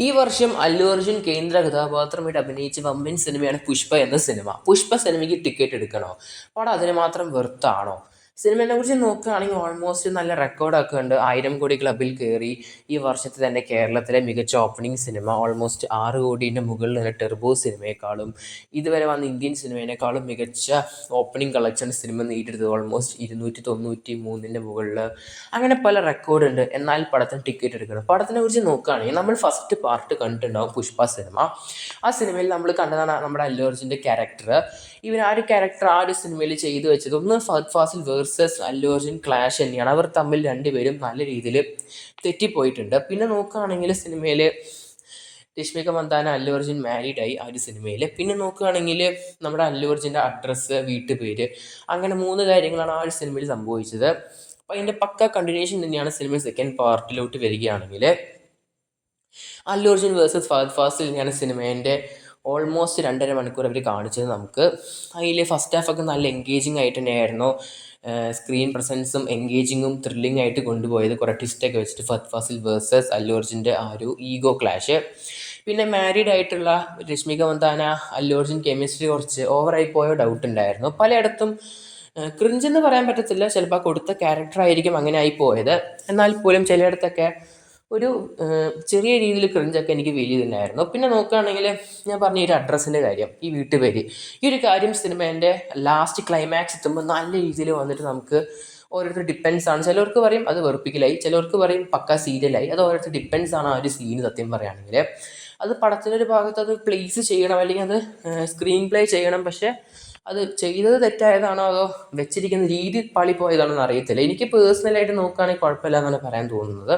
ഈ വർഷം അല്ലു അർജുൻ കേന്ദ്ര കഥാപാത്രമായിട്ട് അഭിനയിച്ച വമ്പൻ സിനിമയാണ് പുഷ്പ എന്ന സിനിമ. പുഷ്പ സിനിമയ്ക്ക് ടിക്കറ്റ് എടുക്കണോ? പടം അതിന് മാത്രം വെറുത്താണോ? സിനിമയെ കുറിച്ച് നോക്കുകയാണെങ്കിൽ ഓൾമോസ്റ്റ് നല്ല റെക്കോർഡൊക്കെ ഉണ്ട്. ആയിരം കോടി ക്ലബിൽ കയറി ഈ വർഷത്തെ തന്നെ കേരളത്തിലെ മികച്ച ഓപ്പണിംഗ് സിനിമ ഓൾമോസ്റ്റ് ആറ് കോടീന്റെ മുകളിൽ തന്നെ ടെർബോ സിനിമയെക്കാളും ഇതുവരെ വന്ന ഇന്ത്യൻ സിനിമേനേക്കാളും മികച്ച ഓപ്പണിംഗ് കളക്ഷൻ സിനിമ നേടിയെടുത്തത് ഓൾമോസ്റ്റ് ഇരുന്നൂറ്റി തൊണ്ണൂറ്റി മൂന്നിന്റെ മുകളിൽ. അങ്ങനെ പല റെക്കോർഡുണ്ട് എന്നാൽ പടത്തിന് ടിക്കറ്റ് എടുക്കണം. പടത്തിനെ കുറിച്ച് നോക്കുകയാണെങ്കിൽ നമ്മൾ ഫസ്റ്റ് പാർട്ട് കണ്ടിട്ടുണ്ടാവും പുഷ്പ സിനിമ ആ സിനിമയിൽ നമ്മൾ കണ്ടതാണ് നമ്മുടെ അല്ലു അർജുന്റെ ക്യാരക്ടർ ഇവൻ ആ ഒരു ക്യാരക്ടർ ആ ഒരു സിനിമയിൽ ചെയ്തു വെച്ചത് ഒന്ന് ഫഹദ് ഫാസിൽ വേഴ്സസ് അല്ലു അർജുൻ ക്ലാഷ് തന്നെയാണ്. അവർ തമ്മിൽ രണ്ടുപേരും നല്ല രീതിയിൽ തെറ്റിപ്പോയിട്ടുണ്ട്. പിന്നെ നോക്കുകയാണെങ്കിൽ സിനിമയിൽ രശ്മിക മന്ദാന അല്ലു അർജുൻ മാരീഡ് ആയി ആ ഒരു സിനിമയിൽ പിന്നെ നോക്കുകയാണെങ്കിൽ നമ്മുടെ അല്ലു അർജുന്റെ അഡ്രസ്സ് വീട്ടുപേര് അങ്ങനെ മൂന്ന് കാര്യങ്ങളാണ് ആ ഒരു സിനിമയിൽ സംഭവിച്ചത്. അപ്പോൾ അതിന്റെ പക്ക കണ്ടിന്യൂഷൻ തന്നെയാണ് സിനിമ സെക്കൻഡ് പാർട്ടിലോട്ട് വരികയാണെങ്കിൽ അല്ലു വേഴ്സസ് ഫഹദ് ഫാസിൽ തന്നെയാണ് സിനിമേന്റെ ഓൾമോസ്റ്റ് രണ്ടര മണിക്കൂർ അവർ കാണിച്ചത് നമുക്ക്. അതിൽ ഫസ്റ്റ് ഹാഫ് ഒക്കെ നല്ല എൻഗേജിങ് ആയിട്ട് തന്നെയായിരുന്നു. സ്ക്രീൻ പ്രസൻസും എൻഗേജിങ്ങും ത്രില്ലിംഗ് ആയിട്ട് കൊണ്ടുപോയത് കുറേ ട്വിസ്റ്റൊക്കെ വെച്ചിട്ട് ഫത് ഫാസിൽ വേഴ്സസ് അല്ലു അർജുന്റെ ആ ഒരു ഈഗോ ക്ലാഷ് പിന്നെ മാരീഡ് ആയിട്ടുള്ള രശ്മിക മന്ദാന അല്ലു അർജുൻ കെമിസ്ട്രി കുറച്ച് ഓവറായി പോയോ ഡൗട്ട് ഉണ്ടായിരുന്നു. പലയിടത്തും ക്രിഞ്ചെന്ന് പറയാൻ പറ്റത്തില്ല. ചിലപ്പോൾ കൊടുത്ത ക്യാരക്ടർ ആയിരിക്കും അങ്ങനെ ആയി പോയത്. എന്നാൽ പോലും ചിലയിടത്തൊക്കെ ഒരു ചെറിയ രീതിയിൽ ക്രിഞ്ചൊക്കെ എനിക്ക് ഫീൽ ചെയ്തിട്ടുണ്ടായിരുന്നു. പിന്നെ നോക്കുകയാണെങ്കിൽ ഞാൻ പറഞ്ഞ ഈ ഒരു അഡ്രസ്സിന്റെ കാര്യം ഈ വീട്ടുപേര്. ഈ ഒരു കാര്യം സിനിമേന്റെ ലാസ്റ്റ് ക്ലൈമാക്സ് എത്തുമ്പോൾ നല്ല രീതിയിൽ വന്നിട്ട് നമുക്ക് ഓരോരുത്തർ ഡിപ്പെൻസ് ആണ്. ചിലവർക്ക് പറയും അത് വെറുപ്പിക്കലായി ചിലവർക്ക് പറയും പക്ക സീരിയലായി അത് ഓരോരുത്തർ ഡിപ്പെൻസ് ആണ് ആ ഒരു സീന് സത്യം പറയുകയാണെങ്കിൽ. അത് പടത്തിന്റെ ഒരു ഭാഗത്ത് അത് പ്ലേസ് ചെയ്യണം അല്ലെങ്കിൽ അത് സ്ക്രീൻ പ്ലേ ചെയ്യണം. പക്ഷേ അത് ചെയ്തത് തെറ്റായതാണോ അതോ വെച്ചിരിക്കുന്ന രീതി പാളിപ്പോയതാണോ എന്ന് അറിയത്തില്ല. എനിക്ക് പേഴ്സണലായിട്ട് നോക്കുകയാണെങ്കിൽ കുഴപ്പമില്ല എന്നാണ് പറയാൻ തോന്നുന്നത്.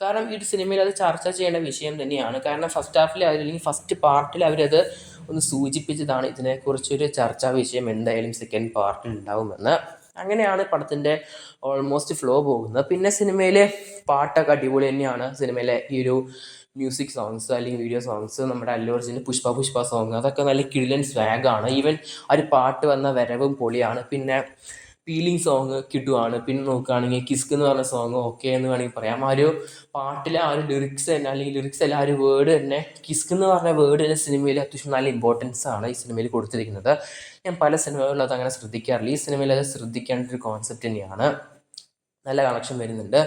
കാരണം ഈ ഒരു സിനിമയിൽ അത് ചർച്ച ചെയ്യേണ്ട വിഷയം തന്നെയാണ്. കാരണം ഫസ്റ്റ് ഹാഫിൽ അല്ലെങ്കിൽ ഫസ്റ്റ് പാർട്ടിൽ അവരത് ഒന്ന് സൂചിപ്പിച്ചതാണ്. ഇതിനെക്കുറിച്ചൊരു ചർച്ചാ വിഷയം എന്തായാലും സെക്കൻഡ് പാർട്ടിൽ ഉണ്ടാവുമെന്ന്. അങ്ങനെയാണ് പടത്തിന്റെ ഓൾമോസ്റ്റ് ഫ്ലോ പോകുന്നത്. പിന്നെ സിനിമയിലെ പാട്ടൊക്കെ അടിപൊളി തന്നെയാണ്. സിനിമയിലെ ഈ ഒരു മ്യൂസിക് സോങ്സ് അല്ലെങ്കിൽ വീഡിയോ സോങ്സ് നമ്മുടെ അല്ലൂർജിന്റെ പുഷ്പ പുഷ്പ സോങ് അതൊക്കെ നല്ല കിഴിലൻ സ്വാഗാണ് ഈവൻ ആ ഒരു പാട്ട് വന്ന വരവും പൊളിയാണ്. പിന്നെ ഫീലിംഗ് സോങ് കിട്ടുവാണ് പിന്നെ നോക്കുകയാണെങ്കിൽ കിസ്ക് എന്ന് പറഞ്ഞ സോങ് ഓക്കെ എന്ന് വേണമെങ്കിൽ പറയാം. ആ ഒരു പാട്ടിലെ ആ ഒരു ലിറിക്സ് തന്നെ അല്ലെങ്കിൽ ലിറിക്സ് അല്ല ആ ഒരു വേർഡ് തന്നെ കിസ്ക് എന്ന് പറഞ്ഞ വേർഡ് തന്നെ സിനിമയിൽ അത്യാവശ്യം നല്ല ഇമ്പോർട്ടൻസ് ആണ് ഈ സിനിമയിൽ കൊടുത്തിരിക്കുന്നത്. ഞാൻ പല സിനിമകളിലും അത് അങ്ങനെ ശ്രദ്ധിക്കാറില്ല. ഈ സിനിമയിൽ അത് ശ്രദ്ധിക്കേണ്ട ഒരു കോൺസെപ്റ്റ് തന്നെയാണ്. നല്ല കണക്ഷൻ വരുന്നുണ്ട്.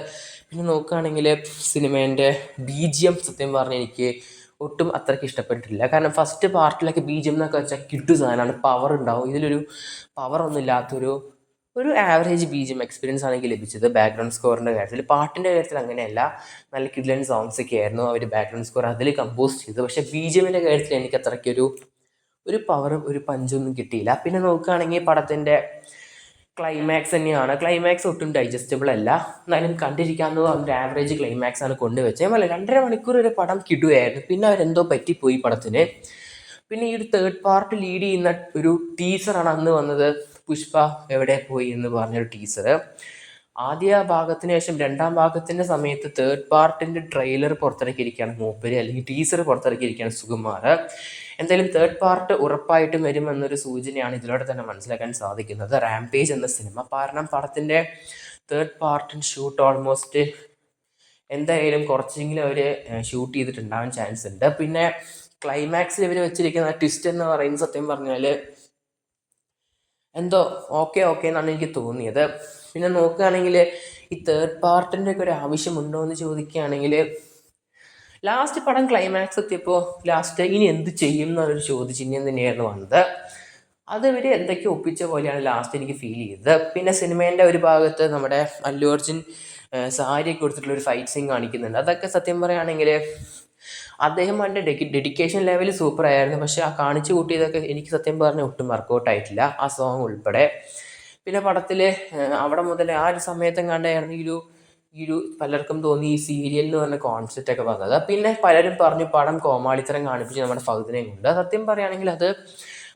പിന്നെ നോക്കുകയാണെങ്കിൽ സിനിമേന്റെ ബി ജി എം സത്യം പറഞ്ഞാൽ എനിക്ക് ഒട്ടും അത്രയ്ക്ക് ഇഷ്ടപ്പെട്ടിട്ടില്ല. കാരണം ഫസ്റ്റ് പാർട്ടിലൊക്കെ ബി ജി എം എന്നൊക്കെ വെച്ചാൽ കിട്ടു സാധനമാണ്. പവർ ഉണ്ടാവും. ഇതിലൊരു പവർ ഒന്നും ഇല്ലാത്തൊരു ഒരു average B G M experience ആണ് എനിക്ക് ലഭിച്ചത് ബാക്ക്ഗ്രൗണ്ട് സ്കോറിന്റെ കാര്യത്തിൽ. പാട്ടിന്റെ കാര്യത്തിൽ അങ്ങനെയല്ല. നല്ല കിഡ്ലൻ സോങ്സ് ഒക്കെ ആയിരുന്നു അവർ ബാക്ക്ഗ്രൗണ്ട് സ്കോർ അതിൽ കമ്പോസ് ചെയ്തു പക്ഷേ ബി ജി എമ്മിന്റെ കാര്യത്തിൽ എനിക്ക് അത്രയ്ക്കൊരു ഒരു പവർ ഒരു പഞ്ചൊന്നും കിട്ടിയില്ല. പിന്നെ നോക്കുകയാണെങ്കിൽ പടത്തിന്റെ ക്ലൈമാക്സ് തന്നെയാണ്. ക്ലൈമാക്സ് ഒട്ടും ഡൈജസ്റ്റബിൾ അല്ല. എന്നാലും കണ്ടിരിക്കാവുന്നത് അവന്റെ ആവറേജ് ക്ലൈമാക്സ് ആണ് കൊണ്ടുവച്ചത്. അല്ല രണ്ടര മണിക്കൂർ ഒരു പടം കിടുകയായിരുന്നു. പിന്നെ അവരെന്തോ പറ്റിപ്പോയി പടത്തിന്. പിന്നെ ഈ ഒരു തേർഡ് പാർട്ട് ലീഡ് ചെയ്യുന്ന ഒരു ടീച്ചറാണ് അന്ന് വന്നത്. പുഷ്പ എവിടെ പോയി എന്ന് പറഞ്ഞൊരു ടീസർ ആദ്യ ഭാഗത്തിന് ശേഷം രണ്ടാം ഭാഗത്തിന്റെ സമയത്ത് തേർഡ് പാർട്ടിന്റെ ട്രെയിലർ പുറത്തിറക്കിയിരിക്കുകയാണ് മൂപ്പര് അല്ലെങ്കിൽ ടീസർ പുറത്തിറക്കിയിരിക്കുകയാണ് സുകുമാർ. എന്തായാലും തേർഡ് പാർട്ട് ഉറപ്പായിട്ടും വരുമെന്നൊരു സൂചനയാണ് ഇതിലൂടെ തന്നെ മനസ്സിലാക്കാൻ സാധിക്കുന്നത്. റാംപേജ് എന്ന സിനിമ കാരണം പടത്തിന്റെ തേർഡ് പാർട്ടിൻ ഷൂട്ട് ഓൾമോസ്റ്റ് എന്തായാലും കുറച്ചെങ്കിലും അവർ ഷൂട്ട് ചെയ്തിട്ടുണ്ടാവാൻ ചാൻസ് ഉണ്ട്. പിന്നെ ക്ലൈമാക്സിൽ ഇവർ വെച്ചിരിക്കുന്ന ട്വിസ്റ്റ് എന്ന് പറയുന്നത് സത്യം പറഞ്ഞാൽ എന്തോ ഓക്കെ ഓക്കെ എന്നാണ് എനിക്ക് തോന്നിയത്. പിന്നെ നോക്കുകയാണെങ്കിൽ ഈ തേർഡ് പാർട്ടിന്റെ ഒക്കെ ഒരു ആവശ്യമുണ്ടോ എന്ന് ചോദിക്കുകയാണെങ്കിൽ ലാസ്റ്റ് പടം ക്ലൈമാക്സ് എത്തിയപ്പോൾ ലാസ്റ്റ് ഇനി എന്ത് ചെയ്യും എന്നുള്ളൊരു ചോദ്യചിഹ്നം തന്നെയായിരുന്നു വന്നത്. അത് ഇവർ എന്തൊക്കെ ഒപ്പിച്ച പോലെയാണ് ലാസ്റ്റ് എനിക്ക് ഫീൽ ചെയ്തത്. പിന്നെ സിനിമേന്റെ ഒരു ഭാഗത്ത് നമ്മുടെ അല്ലു അർജുൻ സാരിയൊക്കെ കൊടുത്തിട്ടുള്ള ഒരു ഫൈറ്റ് സീൻ കാണിക്കുന്നുണ്ട്. അതൊക്കെ സത്യം പറയുകയാണെങ്കിൽ അദ്ദേഹം അവന്റെ ഡെഡി ഡെഡിക്കേഷൻ ലെവൽ സൂപ്പർ ആയിരുന്നു. പക്ഷേ ആ കാണിച്ചു കൂട്ടിയതൊക്കെ എനിക്ക് സത്യം പറഞ്ഞാൽ ഒട്ടും വർക്കൗട്ട് ആയിട്ടില്ല ആ സോങ് ഉൾപ്പെടെ. പിന്നെ പടത്തിൽ അവിടെ മുതൽ ആ ഒരു സമയത്തും കണ്ടായിരുന്നു ഈ ഒരു ഈ ഒരു പലർക്കും തോന്നി ഈ സീരിയൽ എന്ന് പറഞ്ഞ കോൺസെപ്റ്റ് ഒക്കെ വന്നത്. പിന്നെ പലരും പറഞ്ഞു പടം കോമാളിത്തരം കാണിപ്പിച്ച് നമ്മുടെ ഫൗദിനെയും കൊണ്ട്. സത്യം പറയുകയാണെങ്കിൽ അത്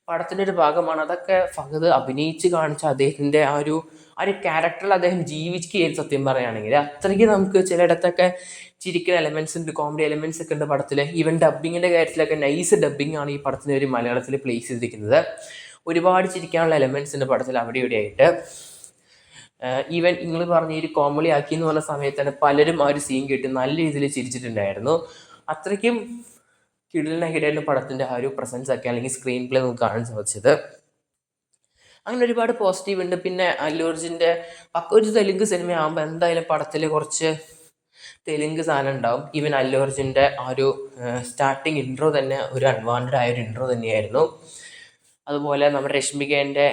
പടത്തിന്റെ ഒരു ഭാഗമാണ്. അതൊക്കെ ഫഹദ് അഭിനയിച്ച് കാണിച്ച അദ്ദേഹത്തിന്റെ ആ ഒരു ആ ഒരു ക്യാരക്ടറിൽ അദ്ദേഹം ജീവിക്കുകയായിരുന്നു സത്യം പറയുകയാണെങ്കിൽ. അത്രയ്ക്ക് നമുക്ക് ചിലയിടത്തൊക്കെ ചിരിക്കുന്ന എലമെൻസ് ഉണ്ട് കോമഡി എലമെൻസ് ഒക്കെ ഉണ്ട് പടത്തിൽ ഈവൻ ഡബ്ബിങ്ങിന്റെ കാര്യത്തിലൊക്കെ നൈസ് ഡബ്ബിംഗ് ആണ് ഈ പടത്തിന് ഒരു മലയാളത്തിൽ പ്ലേസ് ചെയ്തിരിക്കുന്നത്. ഒരുപാട് ചിരിക്കാനുള്ള എലമെൻസ് ഉണ്ട് പടത്തിൽ അവിടെ ഇവിടെ ആയിട്ട്. ഈവൻ നിങ്ങൾ പറഞ്ഞ ഒരു കോമഡി ആക്കി എന്ന് പറഞ്ഞ സമയത്ത് തന്നെ പലരും ആ ഒരു സീൻ കേട്ട് നല്ല രീതിയിൽ ചിരിച്ചിട്ടുണ്ടായിരുന്നു. അത്രയ്ക്കും കിടലിന ഹിഡൻ പടത്തിന്റെ ആ ഒരു പ്രസൻസ് ഒക്കെ അല്ലെങ്കിൽ സ്ക്രീൻ പ്ലേ നമുക്ക് കാണാൻ സാധിച്ചത്. അങ്ങനെ ഒരുപാട് പോസിറ്റീവ് ഉണ്ട്. പിന്നെ അല്ലൂർജിന്റെ ഒരു തെലുങ്ക് സിനിമയാകുമ്പോൾ എന്തായാലും പടത്തിൽ കുറച്ച് തെലുങ്ക് സാധനം ഉണ്ടാവും. ഈവൻ അല്ലൂർജിന്റെ ആ ഒരു സ്റ്റാർട്ടിങ് ഇൻട്രോ തന്നെ ഒരു അൺവാണ്ടഡ് ആയ ഒരു ഇൻട്രോ തന്നെയായിരുന്നു. അതുപോലെ നമ്മുടെ രശ്മികേന്റെ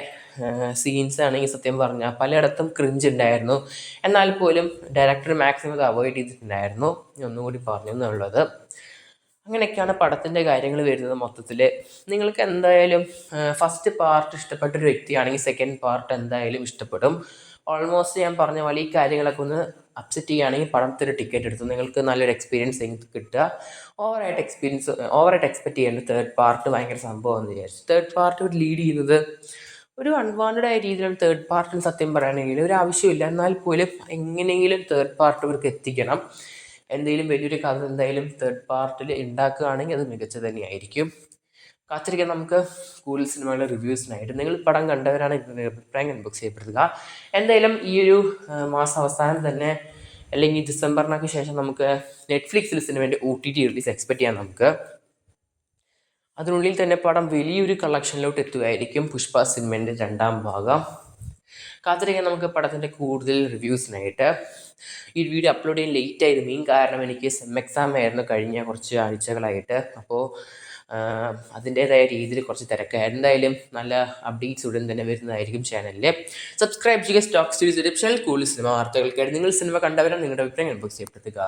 സീൻസ് ആണെങ്കിൽ സത്യം പറഞ്ഞാൽ പലയിടത്തും ക്രിഞ്ച് ഉണ്ടായിരുന്നു. എന്നാൽ പോലും ഡയറക്ടർ മാക്സിമം അത് അവോയ്ഡ് ചെയ്തിട്ടുണ്ടായിരുന്നു. ഒന്നുകൂടി പറഞ്ഞു എന്നുള്ളത് അങ്ങനെയൊക്കെയാണ് പടത്തിന്റെ കാര്യങ്ങൾ വരുന്നത് മൊത്തത്തിൽ നിങ്ങൾക്ക് എന്തായാലും ഫസ്റ്റ് പാർട്ട് ഇഷ്ടപ്പെട്ട ഒരു വ്യക്തിയാണെങ്കിൽ സെക്കൻഡ് പാർട്ട് എന്തായാലും ഇഷ്ടപ്പെടും. ഓൾമോസ്റ്റ് ഞാൻ പറഞ്ഞ പോലെ ഈ കാര്യങ്ങളൊക്കെ ഒന്ന് അപ്സെറ്റ് ചെയ്യുകയാണെങ്കിൽ പടത്തിന് ടിക്കറ്റ് എടുത്ത് നിങ്ങൾക്ക് നല്ലൊരു എക്സ്പീരിയൻസ് കിട്ടുക. ഓവറായിട്ട് എക്സ്പീരിയൻസ് ഓവറായിട്ട് എക്സ്പെക്ട് ചെയ്യേണ്ട തേർഡ് പാർട്ട് ഭയങ്കര സംഭവം എന്ന് വിചാരിച്ചു. തേർഡ് പാർട്ട് ഒരു ലീഡ് ചെയ്യുന്നത് ഒരു അൺവാണ്ടഡ് ആയ രീതിയിലാണ് തേർഡ് പാർട്ടിന് സത്യം പറയുകയാണെങ്കിൽ ഒരു ആവശ്യമില്ല എന്നാൽ പോലും എങ്ങനെയെങ്കിലും തേർഡ് പാർട്ട് ഇവർക്ക് എത്തിക്കണം. എന്തെങ്കിലും വലിയൊരു കഥ എന്തായാലും തേർഡ് പാർട്ടിൽ ഉണ്ടാക്കുകയാണെങ്കിൽ അത് മികച്ച തന്നെയായിരിക്കും. കാത്തിരിക്കാൻ നമുക്ക്. കൂടുതൽ സിനിമകളുടെ റിവ്യൂസിനായിട്ട് നിങ്ങൾ പടം കണ്ടവരാണ് ഇതിന്റെ അഭിപ്രായം ഇൻബോക്സ് ചെയ്യപ്പെടുക എന്തായാലും ഈ ഒരു മാസം അവസാനം തന്നെ അല്ലെങ്കിൽ ഡിസംബറിനൊക്കെ ശേഷം നമുക്ക് നെറ്റ്ഫ്ലിക്സിൽ സിനിമേന്റെ O T T release expect ചെയ്യാം നമുക്ക്. അതിനുള്ളിൽ തന്നെ പടം വലിയൊരു കളക്ഷനിലോട്ട് എത്തുകയായിരിക്കും പുഷ്പ സിനിമേന്റെ രണ്ടാം ഭാഗം. കാത്തിരിക്കാൻ നമുക്ക് പടത്തിന്റെ കൂടുതൽ റിവ്യൂസിനായിട്ട്. ഈ വീഡിയോ അപ്ലോഡ് ചെയ്യാൻ ലേറ്റ് ആയിരുന്നു മെയിൻ കാരണം എനിക്ക് സെം എക്സാം ആയിരുന്നു കഴിഞ്ഞ കുറച്ച് ആഴ്ചകളായിട്ട്. അപ്പോൾ അതിന്റേതായ രീതിയിൽ കുറച്ച് തിരക്കായിരുന്നു എന്തായാലും നല്ല അപ്ഡേറ്റ്സ് ഉടൻ തന്നെ വരുന്നതായിരിക്കും ചാനലിൽ സബ്സ്ക്രൈബ് ചെയ്യുക സ്റ്റോക്ക് സ്റ്റഡീസ് ചാനൽ കൂടുതൽ സിനിമ വാർത്തകൾക്കായിട്ട്. നിങ്ങൾ സിനിമ കണ്ടവരാണ് നിങ്ങളുടെ അഭിപ്രായം ചെയ്യപ്പെടുത്തുക